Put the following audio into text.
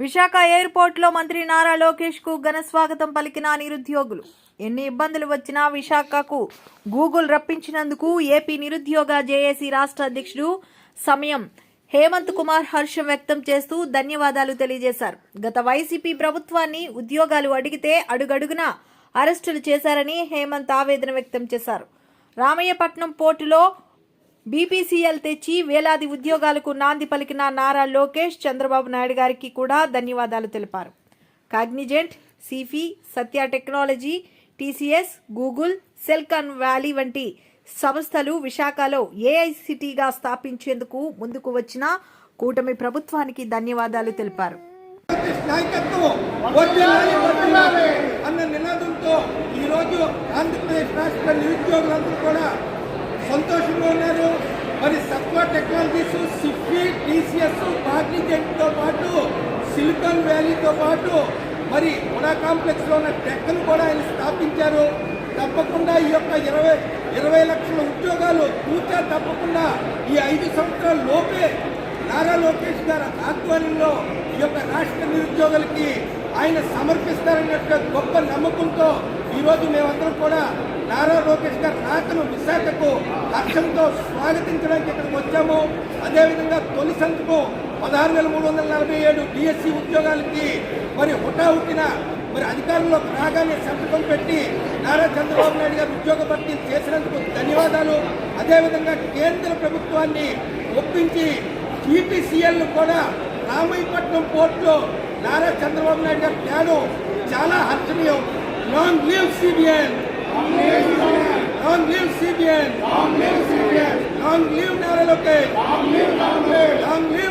విశాఖ ఎయిర్పోర్ట్లో మంత్రి నారా లోకేష్కు ఘన స్వాగతం పలికిన నిరుద్యోగులు. ఎన్ని ఇబ్బందులు వచ్చినా విశాఖకు గూగుల్ రప్పించినందుకు ఏపీ నిరుద్యోగ జేఏసీ రాష్ట్ర అధ్యక్షుడు సమయం హేమంత్ కుమార్ హర్షం వ్యక్తం చేస్తూ ధన్యవాదాలు తెలియజేశారు. గత వైసీపీ ప్రభుత్వాన్ని ఉద్యోగాలు అడిగితే అడుగడుగునా అరెస్టులు చేశారని హేమంత్ ఆవేదన వ్యక్తం చేశారు. రామయ్యపట్నం పోర్టులో బీపీసీఎల్ తెచ్చి వేలాది ఉద్యోగాలకు నాంది పలికిన నారా లోకేష్ చంద్రబాబు నాయుడు గారికి కూడా ధన్యవాదాలు తెలిపారు. Cognizant Sify Satya technology TCS Google Celkon valley వంటి సంస్థలు విశాఖలో ఏఐసిటీగా స్థాపించేందుకు ముందుకు వచ్చిన కూటమి ప్రభుత్వానికి ధన్యవాదాలు తెలిపారు. అన్న నినాదంతో ఈరోజు ఆంధ్రప్రదేశ్ రాష్ట్ర నిరుద్యోగులందరూ కూడా సంతోషంగా ఉన్నారు. మరి సత్వ టెక్నాలజీస్ సిఫీ టీసీఎస్తో పాటు సిలికాన్ వ్యాలీతో పాటు మరి ఉడా కాంప్లెక్స్లో ఉన్న టెక్ను కూడా ఆయన స్థాపించారు. తప్పకుండా ఈ యొక్క ఇరవై ఇరవై లక్షల ఉద్యోగాలు పూర్తిగా తప్పకుండా ఈ ఐదు సంవత్సరాల లోపే నారా లోకేష్ గారి ఆధ్వర్యంలో ఈ యొక్క రాష్ట్ర నిరుద్యోగులకి ఆయన సమర్పిస్తారన్నట్టు గొప్ప నమ్మకంతో ఈరోజు మేమందరం కూడా నారా లోకేష్ గారి రాకను విశాఖకు హర్షంతో స్వాగతించడానికి ఇక్కడికి వచ్చాము. అదేవిధంగా తొలి సంతకు పదహారు వేల మూడు వందల నలభై ఏడు డిఎస్సి ఉద్యోగాలకి మరి హుటాహుటిన మరి అధికారంలోకి రాగానే సంతకం పెట్టి నారా చంద్రబాబు నాయుడు గారు ఉద్యోగ భర్తీ చేసినందుకు ధన్యవాదాలు. అదేవిధంగా కేంద్ర ప్రభుత్వాన్ని ఒప్పించి టీపీసీఎల్ను కూడా రామయ్యపట్నం పోర్టులో నారా చంద్రబాబు నాయుడు గారు త్యాగం చాలా హర్షణీయం. Long live CBN Long live CBN! Long live CBN! Long live Long live Long live